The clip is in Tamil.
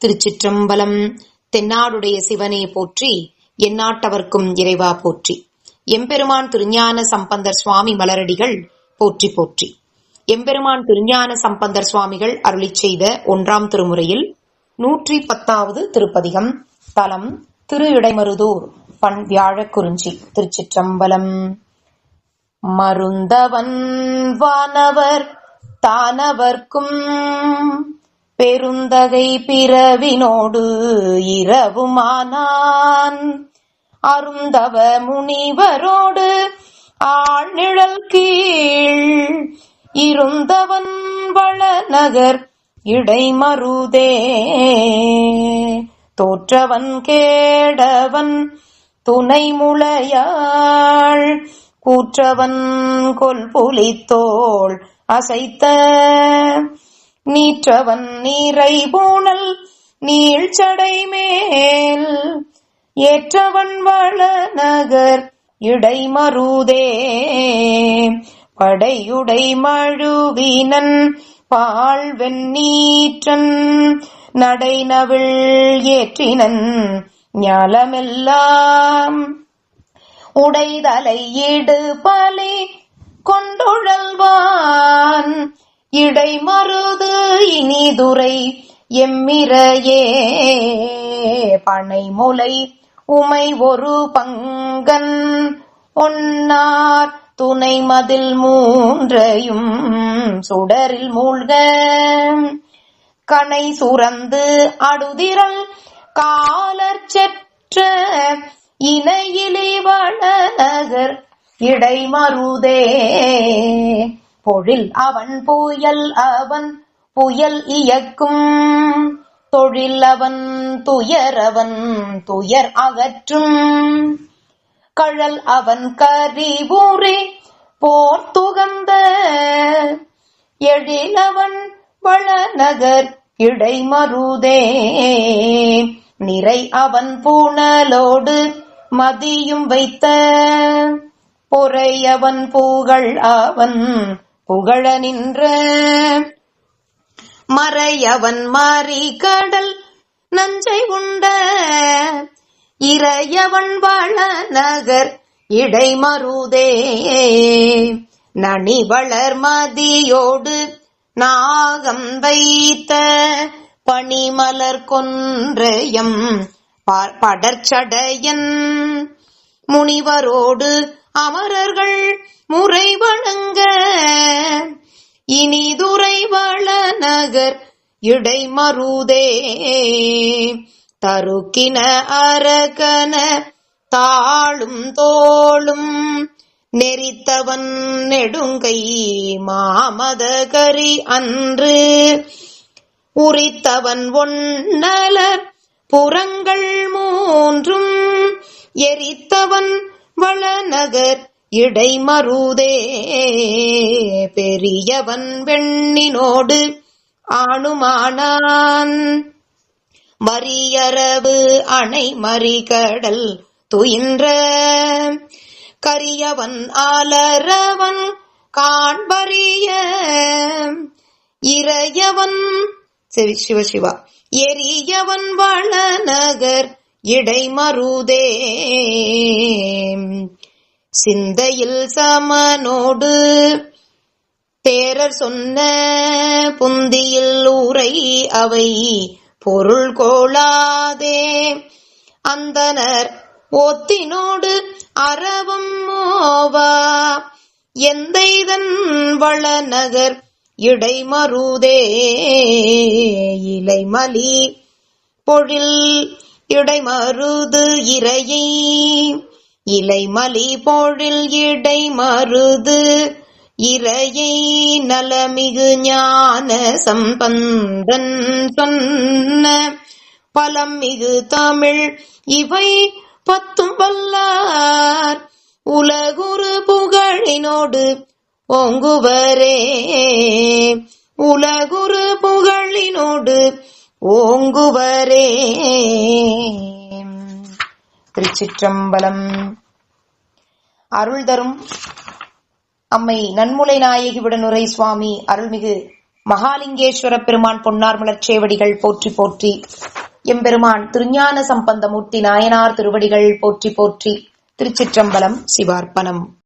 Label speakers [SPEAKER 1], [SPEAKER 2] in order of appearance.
[SPEAKER 1] திருச்சிற்றம்பலம். தென்னாடுடைய சிவனே போற்றி எந்நாட்டவர்க்கும் இறைவா போற்றி. எம்பெருமான் திருஞான சம்பந்தர் சுவாமி மலரடிகள் போற்றி போற்றி. எம்பெருமான் திருஞான சம்பந்தர் சுவாமிகள் அருளிச் செய்த ஒன்றாம் திருமுறையில் நூற்றி பத்தாவது திருப்பதிகம் தலம் திரு இடைமருதூர் பண் வியாழக்குறிஞ்சி திருச்சிற்றம்பலம். மருந்தவன் வானவர் தானவர்க்கும் பெருந்தகை பிறவினோடு இரவுமானான். அருந்தவ முனிவரோடு ஆழ்நிழல் கீழ் இருந்தவன் வளநகர் இடைமருதே. தோற்றவன் கேடவன் துணை முளையாள். கூற்றவன் கொல்புலித்தோள் அசைத்த நீற்றவன் நீரை பூணல் நீழ்ச்சடை மேல். ஏற்றவன் வள வளநகர் இடைமருதே படையுடை மழுவினன் பாழ்வெண் நீற்றன் நடைநவிழ் ஏற்றினன் ஞாலமெல்லாம். உடைதலை இடு பலி இடை இடைமருது இனிதுரை எம்மிரையே பனைமுலை உமை ஒரு பங்கன் ஒன்னார் துணை மதில் மூன்றையும் சுடரில் மூழ்க. கனை சுரந்து அடுதிரல் காலர் செற்ற இணையிலே வளநகர் இடைமருதே பொழில் அவன் புயல் அவன் புயல் இயக்கும். தொழில் அவன் துயர் அவன் துயர் அகற்றும். கழல் அவன் கரிபூரே போர் போர்த்துகந்த எழிலவன் வளநகர் இடைமருதே நிறை அவன் பூணலோடு மதியும் வைத்த. பொறையவன் புகழ் அவன் புகழ நின்ற மறையவன் மாறி கடல் நஞ்சை உண்ட இறையவன் வாழ நகர் இடைமருதே நனி வளர் மதியோடு நாகம் வைத்த பனிமலர் கொன்றையம் படற்சடையன் முனிவரோடு அமரர்கள் முறை வணங்க இடைமருதே. தருக்கின அரகன தாளும் தோளும் நெறித்தவன் நெடுங்கை மாமதகரி அன்று. உரித்தவன் ஒன்னல புறங்கள் மூன்றும் எரித்தவன் வளநகர் இடைமருதே. பெரியவன் வெண்ணினோடு ஆணுமானான் வரியரவு அணை மறிகடல் துயின்ற. கரியவன் ஆலரவன் காண்பறிய. இறையவன் சிவ சிவசிவா எரியவன் வளநகர் இடைமருதே. சிந்தையில் சமனோடு தேரர் சொன்ன புந்தியில் ஊரை அவை பொருள் கோளாதே. அந்தனர் ஒத்தினோடு அறவும் மோவா. எந்தைதன் வளநகர் இடைமருதே. இலைமலி பொழில் இடைமருது இறையை. இலைமலி பொழில் இடைமருது இறையை நலமிகு ஞான சம்பந்தன் சொன்ன பலம் மிகு தமிழ். இவை பத்தும் வல்லார். உலகுரு புகழினோடு ஓங்குவரே. உலகுரு புகழினோடு ஓங்குவரே. திருச்சிற்றம்பலம். அருள் தரும் அம்மை நன்முலை நாயகி விடனுரை சுவாமி அருள்மிகு மகாலிங்கேஸ்வர பெருமான் பொன்னார் மலர்ச்சேவடிகள் போற்றி போற்றி. எம்பெருமான் திருஞான சம்பந்தமூர்த்தி நாயனார் திருவடிகள் போற்றி போற்றி. திருச்சிற்றம்பலம் சிவார்ப்பணம்.